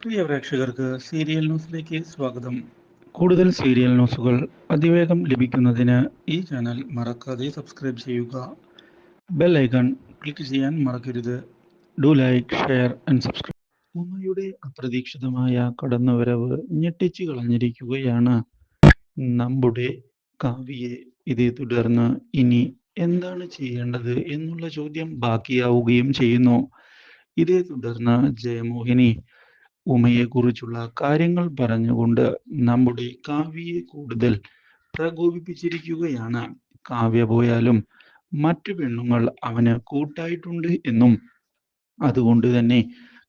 പ്രിയ പ്രേക്ഷകർക്ക് സീരിയൽ ന്യൂസിലേക്ക് സ്വാഗതം. കൂടുതൽ സീരിയൽ ന്യൂസുകൾ അതിവേഗം ലഭിക്കുന്നതിന് ഈ ചാനൽ മറക്കാതെ സബ്സ്ക്രൈബ് ചെയ്യുക. ബെൽ ഐക്കൺ ക്ലിക്ക് ചെയ്യാൻ മറക്കരുത്. Do like share and subscribe. ഉമ്മയുടെ അപ്രതീക്ഷിതമായ കടന്നുവരവ് ഞെട്ടിച്ചു കളഞ്ഞിരിക്കുകയാണ്. നമ്മുടെ കാവ്യയെ ഇതേ തുടർന്ന് ഇനി എന്താണ് ചെയ്യേണ്ടത് എന്നുള്ള ചോദ്യം ബാക്കിയാവുകയും ചെയ്യുന്നു. ഇതേ തുടർന്ന് ജയമോഹിനി ഉമയെക്കുറിച്ചുള്ള കാര്യങ്ങൾ പറഞ്ഞുകൊണ്ട് നമ്മുടെ കാവ്യയെ കൂടുതൽ പ്രകോപിപ്പിച്ചിരിക്കുകയാണ്. കാവ്യ പോയാലും മറ്റു പെണ്ണുങ്ങൾ അവന് കൂട്ടായിട്ടുണ്ട് എന്നും. അതുകൊണ്ട് തന്നെ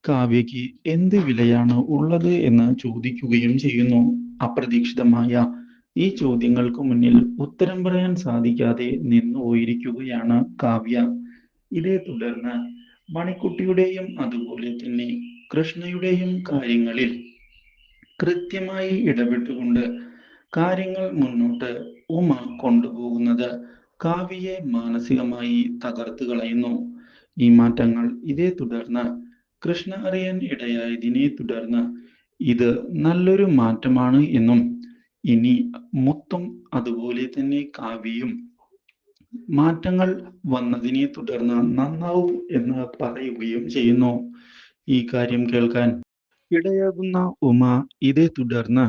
കാവ്യയ്ക്ക് എന്ത് വിലയാണ് ഉള്ളത് എന്ന് ചോദിക്കുകയും ചെയ്യുന്നു. അപ്രതീക്ഷിതമായ ഈ ചോദ്യങ്ങൾക്ക് മുന്നിൽ ഉത്തരം പറയാൻ സാധിക്കാതെ നിന്നുപോയിരിക്കുകയാണ് കാവ്യ. ഇതേ തുടർന്ന് മണിക്കുട്ടിയുടെയും അതുപോലെ തന്നെ കൃഷ്ണയുടെയും കാര്യങ്ങളിൽ കൃത്യമായി ഇടപെട്ടുകൊണ്ട് കാര്യങ്ങൾ മുന്നോട്ട് ഉമ കൊണ്ടുപോകുന്നത് കാവ്യയെ മാനസികമായി തകർത്തു കളയുന്നു. ഈ മാറ്റങ്ങൾ ഇതേ തുടർന്ന് കൃഷ്ണ അറിയാൻ ഇടയായതിനെ തുടർന്ന് ഇത് നല്ലൊരു മാറ്റമാണ് എന്നും ഇനി മുത്തും അതുപോലെ തന്നെ കാവ്യയും മാറ്റങ്ങൾ വന്നതിനെ തുടർന്ന് നന്നാവും എന്ന് പറയുകയും ചെയ്യുന്നു. ഈ കാര്യം കേൾക്കാൻ ഇടയാകുന്ന ഉമ ഇതേ തുടർന്ന്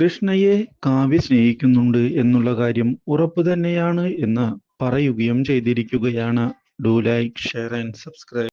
കൃഷ്ണയെ കാവ്യ സ്നേഹിക്കുന്നുണ്ട് എന്നുള്ള കാര്യം ഉറപ്പു തന്നെയാണ് എന്ന് പറയുകയും ചെയ്തിരിക്കുകയാണ്. Do like share and subscribe